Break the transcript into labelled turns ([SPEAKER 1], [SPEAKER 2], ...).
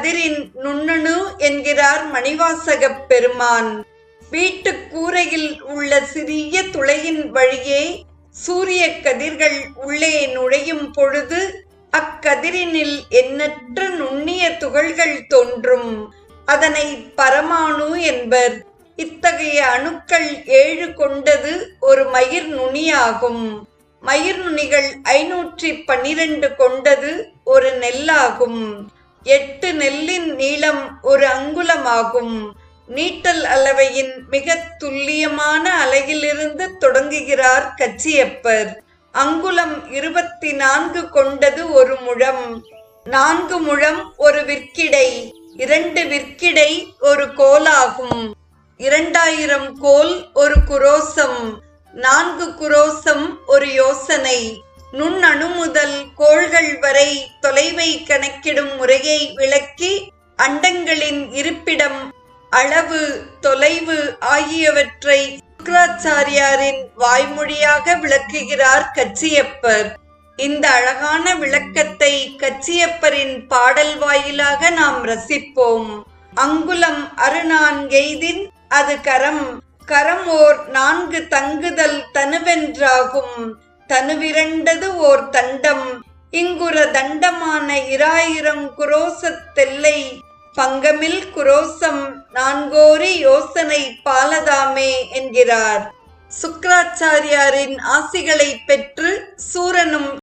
[SPEAKER 1] கதிரின் நுண்ணணு என்கிறார் மணிவாசகப் பெருமான். வீட்டு கூரையில் உள்ள சிறிய துளையின் வழியே சூரிய கதிர்கள் உள்ளே நுழையும் பொழுது அக்கதிரினில் எண்ணற்ற நுண்ணிய துகள்கள் தோன்றும். அதனை பரமாணு என்பர். இத்தகைய அணுக்கள் ஏழு கொண்டது ஒரு மயிர் நுனியாகும். மயிர் நுனிகள் ஐநூற்றி பன்னிரண்டு கொண்டது ஒரு நெல்லாகும். எட்டு நெல்லின் நீளம் ஒரு அங்குலமாகும். நீட்டல் அளவையின் மிக துல்லியமான அலையிலிருந்து தொடங்குகிறார் கச்சியப்பர். அங்குலம் இருபத்தி நான்கு கொண்டது ஒரு முழம். நான்கு முழம் ஒரு விற்கிடை. இரண்டு விற்கிடை ஒரு கோலாகும். இரண்டாயிரம் கோல் ஒரு குரோசம். நான்கு குரோசம் ஒரு யோசனை. நுண் அணுமுதல் கோள் அண்டங்கள் வரை தொலைவை கணக்கிடும் முறையை விளக்கி அண்டங்களின் இருப்பிடம் அளவு தொலைவு ஆகியவற்றை சுக்கராச்சாரியாரின் வாய்மொழியாக விளக்குகிறார் கச்சியப்பர். இந்த அழகான விளக்கத்தை கச்சியப்பரின் பாடல் வாயிலாக நாம் ரசிப்போம். அங்குலம் அருநான்கெய்தின் அது கரம் கரம் ஓர் நான்கு தங்குதல் தனுவென்றாகும் தனுவிரண்டது ஓர் தண்டம் இங்குற தண்டமான இராயிரம் குரோசத்தெல்லை பங்கமில் குரோசம் நான்கோரி யோசனை பாலதாமே என்கிறார். சுக்கராச்சாரியாரின் ஆசிகளை பெற்று சூரனும்